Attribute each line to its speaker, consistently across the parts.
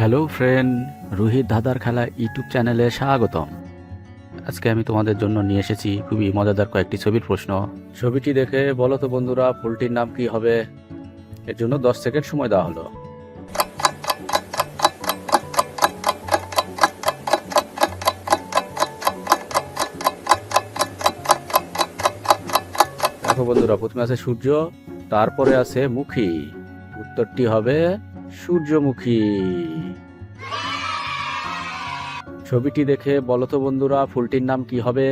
Speaker 1: Hello friend, Rohit দাদার খেলা YouTube চ্যানেলে স্বাগতম। আজকে আমি তোমাদের জন্য নিয়ে এসেছি খুবই মজাদার কয়েকটি ছবির প্রশ্ন। ছবিটি দেখে বলো তো বন্ধুরা ফুলটির নাম কি হবে? এর জন্য দশ সেকেন্ড সময় দেওয়া হলো। দেখো বন্ধুরা, প্রথমে আছে সূর্য, তারপরে আছে মুখী। উত্তরটি হবে সূর্যমুখী। ছবিটি দেখে বলতো বন্ধুরা, ফুলটির নাম কি হবে?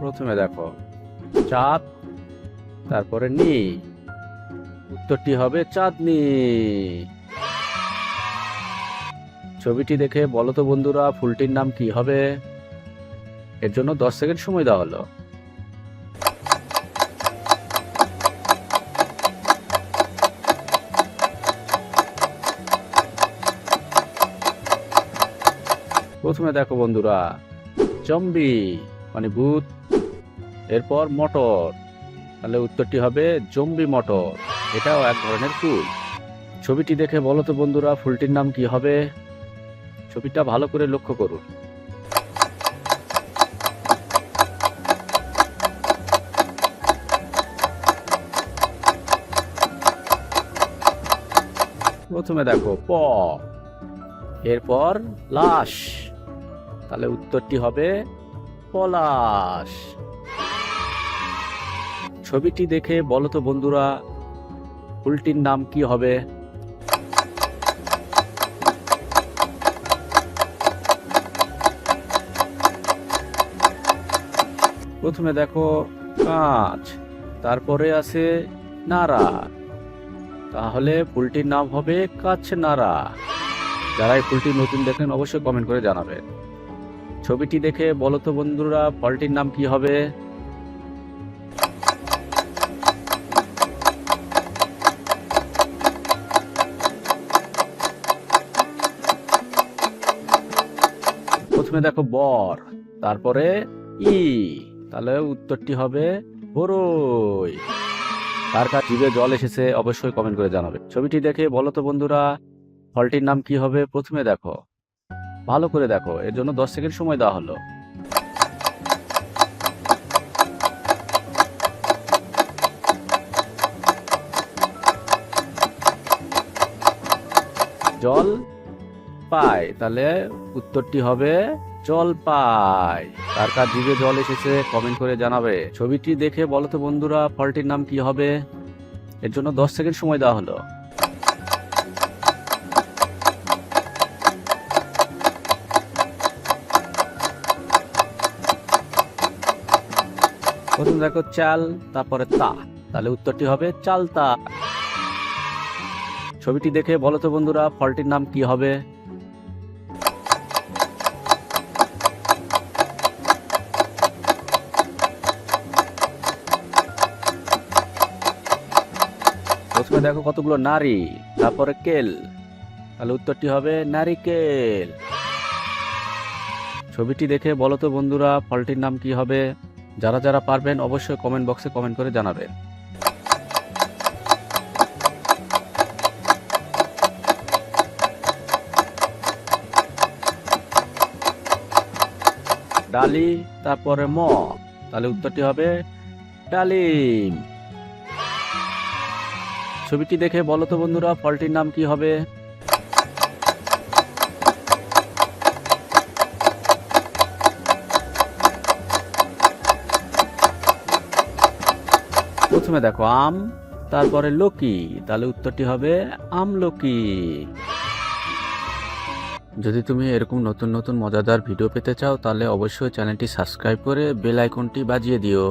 Speaker 1: প্রথমে দেখো, চাঁদ, তারপরে নি উত্তরটি হবে চাঁদনি। ছবিটি দেখে বলো তো বন্ধুরা, ফুলটির নাম কি হবে? এর জন্য দশ সেকেন্ড সময় দেওয়া হলো। প্রথমে দেখো বন্ধুরা জম্বি মানে ভূত, এরপর মটর, তাহলে উত্তরটি হবে জম্বি মটর, এটাও এক ধরনের ফুল। ছবিটি দেখে বলো তো বন্ধুরা, ফুলটির নাম কি হবে? ছবিটা ভালো করে লক্ষ্য করুন। প্রথমে দেখো প, এরপর লাশ। তাহলে উত্তরটি হবে পলাশ। ছবিটি দেখে বলো তো বন্ধুরা ফুলটির নাম কি হবে? প্রথমে দেখো কাঁচ, তারপরে আছে নাড়া তাহলে ফুলটির নাম হবে কাছ নাড়া যারা এই ফুলটি নতুন দেখেন, অবশ্যই কমেন্ট করে জানাবেন। ছবিটি দেখে বলো তো বন্ধুরা ফলটির নাম কি হবে? প্রথমে দেখো বর, তারপরে ই। তাহলে উত্তরটি হবে বরই কার কার জিভে জল এসেছে অবশ্যই কমেন্ট করে জানাবে। ছবিটি দেখে বলো তো বন্ধুরা ফলটির নাম কি হবে? প্রথমে দেখো। ভালো করে দেখো, এর জন্য দশ সেকেন্ড সময় দেওয়া হলো। জল পায় তাহলে উত্তরটি হবে জল পায় কার জিভে জল এসেছে কমেন্ট করে জানাবে। ছবিটি দেখে বলো তো বন্ধুরা, ফলটির নাম কি হবে? এর জন্য দশ সেকেন্ড সময় দেওয়া হলো। প্রথম দেখো চাল, তারপরে তা। তাহলে উত্তরটি হবে চালতা। ছবিটি দেখে বলো তো বন্ধুরা, ফলটির নাম কি হবে? প্রথমে দেখো কতগুলো নারী, তারপরে কেল। তাহলে উত্তরটি হবে নারিকেল ছবিটি দেখে বলো তো বন্ধুরা, ফলটির নাম কি হবে? যারা যারা পারবেন অবশ্যই কমেন্ট বক্সে কমেন্ট করে জানাবেন। ডালি, তারপরে ম। তাহলে উত্তরটি হবে ডালিম। ছবিটি দেখে বলো তো বন্ধুরা, ফলটির নাম কি হবে? প্রথমে দেখো আম, তারপরে লোকি, তাহলে উত্তরটি হবে আমলকি যদি তুমি এরকম নতুন নতুন মজাদার ভিডিও পেতে চাও, তাহলে অবশ্যই চ্যানেলটি সাবস্ক্রাইব করে বেল আইকনটি বাজিয়ে দিও।